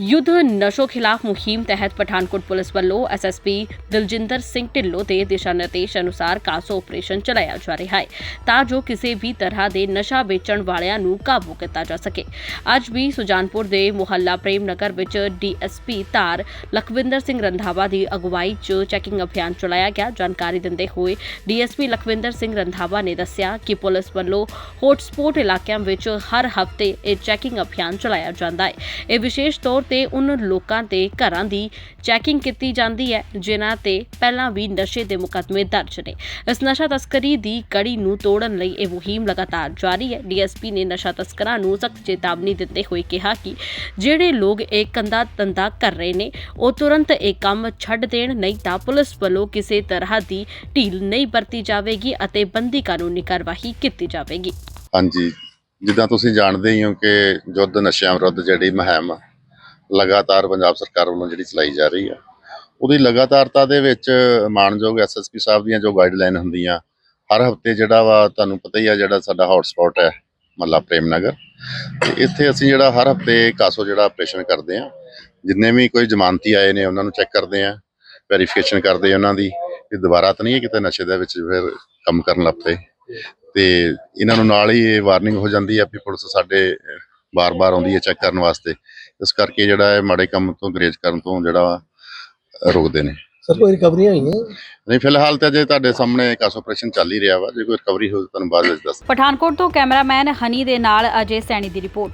ਯੁੱਧ ਨਸ਼ੋ ਖਿਲਾਫ ਮੁਹਿੰਮ ਤਹਿਤ ਪਠਾਨਕੋਟ ਪੁਲਿਸ ਵੱਲੋਂ ਐਸਐਸਪੀ ਦਿਲਜਿੰਦਰ ਸਿੰਘ ਢਿੱਲੋਂ ਦੇ ਦਿਸ਼ਾ ਨਿਰਦੇਸ਼ ਅਨੁਸਾਰ ਕਾਸੋ ਆਪਰੇਸ਼ਨ ਚਲਾਇਆ ਜਾ ਰਿਹਾ ਹੈ ਤਾਂ ਜੋ ਕਿਸੇ ਵੀ ਤਰ੍ਹਾਂ ਦੇ ਨਸ਼ਾ ਵੇਚਣ ਵਾਲਿਆਂ ਨੂੰ ਕਾਬੂ ਕੀਤਾ ਜਾ ਸਕੇ। ਅੱਜ ਵੀ ਸੁਜਾਨਪੁਰ ਦੇ ਮੁਹੱਲਾ ਪ੍ਰੇਮ ਨਗਰ ਵਿੱਚ ਡੀਐਸਪੀ ਧਾਰ ਲਖਵਿੰਦਰ ਸਿੰਘ ਰੰਧਾਵਾ ਦੀ ਅਗਵਾਈ 'ਚ ਚੈਕਿੰਗ ਅਭਿਆਨ ਚਲਾਇਆ ਗਿਆ। ਜਾਣਕਾਰੀ ਦਿੰਦੇ ਹੋਏ ਡੀਐਸਪੀ ਲਖਵਿੰਦਰ ਸਿੰਘ ਰੰਧਾਵਾ ਨੇ ਦੱਸਿਆ ਕਿ ਪੁਲਿਸ ਵੱਲੋਂ ਹੌਟਸਪੌਟ ਇਲਾਕਿਆਂ ਵਿੱਚ ਹਰ ਹਫ਼ਤੇ ਇਹ ਚੈਕਿੰਗ ਅਭਿਆਨ ਚਲਾਇਆ ਜਾਂਦਾ ਹੈ। ਇਹ ਵਿਸ਼ੇਸ਼ ਤੌਰ ਤੇ ਉਨ ਲੋਕਾਂ ਤੇ ਘਰਾਂ ਦੀ ਚੈਕਿੰਗ ਕੀਤੀ ਜਾਂਦੀ ਹੈ, ਜਿਨ੍ਹਾਂ ਤੇ ਪਹਿਲਾਂ ਵੀ ਨਸ਼ੇ ਦੇ ਮੁਕੱਦਮੇ ਦਰਜ ਨੇ। ਇਸ ਨਸ਼ਾ ਤਸਕਰੀ ਦੀ ਕੜੀ ਨੂੰ ਤੋੜਨ ਲਈ ਇਹ ਮੁਹਿੰਮ ਲਗਾਤਾਰ ਜਾਰੀ ਹੈ। ਡੀਐਸਪੀ ਨੇ ਨਸ਼ਾ ਤਸਕਰਾਂ ਨੂੰ ਸਖਤ ਚੇਤਾਵਨੀ ਦਿੰਦੇ ਹੋਏ ਕਿਹਾ ਕਿ ਜਿਹੜੇ ਲੋਕ ਇਹ ਕੰਦਾ ਧੰਦਾ ਕਰ ਰਹੇ ਨੇ, ਉਹ ਤੁਰੰਤ ਇਹ ਕੰਮ ਛੱਡ ਦੇਣ, ਨਹੀਂ ਤਾਂ ਪੁਲਿਸ ਵੱਲੋਂ ਕਿਸੇ ਤਰ੍ਹਾਂ ਦੀ ਢੀਲ ਨਹੀਂ ਵਰਤੀ ਜਾਵੇਗੀ ਅਤੇ ਬੰਦੀ ਕਾਨੂੰਨੀ ਕਾਰਵਾਈ ਕੀਤੀ ਜਾਵੇਗੀ। ਹਾਂਜੀ, ਜਿੱਦਾਂ ਤੁਸੀਂ ਜਾਣਦੇ ਹੀ ਹੋ ਕਿ ਯੁੱਧ ਨਸ਼ਿਆਂ ਵਿਰੁੱਧ ਜਿਹੜੀ ਮੁਹਿੰਮ ਲਗਾਤਾਰ ਪੰਜਾਬ ਸਰਕਾਰ ਵੱਲੋਂ ਜਿਹੜੀ ਚਲਾਈ ਜਾ ਰਹੀ ਆ। ਉਹਦੀ ਲਗਾਤਾਰਤਾ ਦੇ ਵਿੱਚ ਮਾਨਯੋਗ ਐਸਐਸਪੀ ਸਾਹਿਬ ਦੀਆਂ ਜੋ ਗਾਈਡਲਾਈਨ ਹੁੰਦੀਆਂ, ਹਰ ਹਫ਼ਤੇ ਜਿਹੜਾ ਵਾ ਤੁਹਾਨੂੰ ਪਤਾ ਹੀ ਆ ਜਿਹੜਾ ਸਾਡਾ ਹੌਟਸਪੌਟ ਹੈ ਮੱਲਾ ਪ੍ਰੇਮ ਨਗਰ ਤੇ ਇੱਥੇ ਅਸੀਂ ਜਿਹੜਾ ਹਰ ਹਫ਼ਤੇ ਕਾਸੋ ਜਿਹੜਾ ਆਪਰੇਸ਼ਨ ਕਰਦੇ ਆ। ਜਿੰਨੇ ਵੀ ਕੋਈ ਜ਼ਮਾਨਤੀ ਆਏ ਨੇ, ਉਹਨਾਂ ਨੂੰ ਚੈੱਕ ਕਰਦੇ ਆ ਵੈਰੀਫਿਕੇਸ਼ਨ ਕਰਦੇ ਆ ਉਹਨਾਂ ਦੀ। ਕਿ ਦੁਬਾਰਾ ਤਾਂ ਨਹੀਂ ਹੈ ਕਿਤੇ ਨਸ਼ੇ ਦੇ ਵਿੱਚ ਫਿਰ ਕੰਮ ਕਰਨ ਲੱਗ ਪਏ। ਤੇ ਇਹਨਾਂ ਨੂੰ ਨਾਲ ਹੀ ਇਹ ਵਾਰਨਿੰਗ ਹੋ ਜਾਂਦੀ ਆ ਵੀ ਪੁਲਿਸ ਸਾਡੇ ਬਾਰ-ਬਾਰ ਆਉਂਦੀ ਹੈ ਚੈੱਕ ਕਰਨ ਵਾਸਤੇ। ਇਸ ਕਰਕੇ ਜਿਹੜਾ ਹੈ ਮਾੜੇ ਕੰਮ ਤੋਂ ਗਰੇਜ ਕਰਨ ਤੋਂ ਜਿਹੜਾ ਰੋਕਦੇ ਨੇ। ਸਰ ਕੋਈ ਰਿਕਵਰੀਆਂ ਹੋਈਆਂ? ਨਹੀਂ ਫਿਲਹਾਲ ਤਾਂ ਜੇ ਤੁਹਾਡੇ ਸਾਹਮਣੇ ਕਾਸ ਆਪਰੇਸ਼ਨ ਚੱਲ ਹੀ ਰਿਹਾ ਵਾ। ਜੇ ਕੋਈ ਰਿਕਵਰੀ ਹੋਵੇ ਤੁਹਾਨੂੰ ਬਾਅਦ ਵਿੱਚ ਦੱਸ ਪਠਾਨਕੋਟ ਤੋਂ ਕੈਮਰਾਮੈਨ ਹਨੀ ਦੇ ਨਾਲ ਅਜੇ ਸੈਣੀ ਦੀ ਰਿਪੋਰਟ।